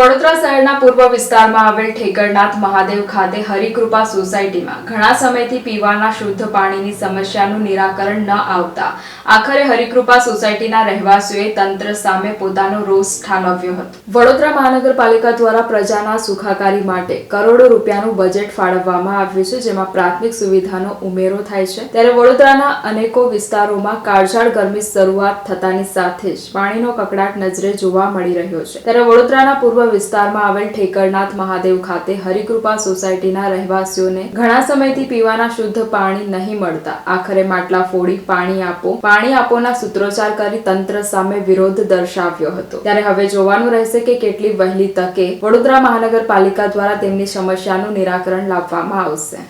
વડોદરા શહેરના પૂર્વ વિસ્તારમાં આવેલ ઠેકરનાથ મહાદેવ ખાતે હરિકૃપા સોસાયટીમાં ઘણા સમયથી પીવાના શુદ્ધ પાણીની સમસ્યાનું નિરાકરણ ન આવતા આખરે હરિકૃપા સોસાયટીના રહેવાસીઓએ તંત્ર સામે પોતાનો રોષ ઠાલવ્યો હતો. વડોદરા મહાનગરપાલિકા દ્વારા પ્રજાના સુખાકારી માટે કરોડો રૂપિયાનું બજેટ ફાળવવામાં આવ્યું છે, જેમાં પ્રાથમિક સુવિધાનો ઉમેરો થાય છે. ત્યારે વડોદરાના અનેકો વિસ્તારોમાં કાળઝાળ ગરમી શરૂઆત થતાની સાથે જ પાણીનો કકડાટ નજરે જોવા મળી રહ્યો છે. ત્યારે વડોદરાના પૂર્વ વિસ્તારમાં આવેલ ઠેકરનાથ મહાદેવ ખાતે હરિકૃપા સોસાયટીના રહેવાસીઓને ઘણા સમયથી પીવાના શુદ્ધ પાણી નહીં મળતા. આખરે માટલા ફોડી પાણી આપો. પાણી આપોના સૂત્રોચ્ચાર કરી તંત્ર સામે વિરોધ દર્શાવ્યો હતો. ત્યારે હવે જોવાનું રહેશે કે કેટલી વહેલી તકે વડોદરા મહાનગરપાલિકા દ્વારા તેમની સમસ્યાનું નિરાકરણ લાવવામાં આવશે.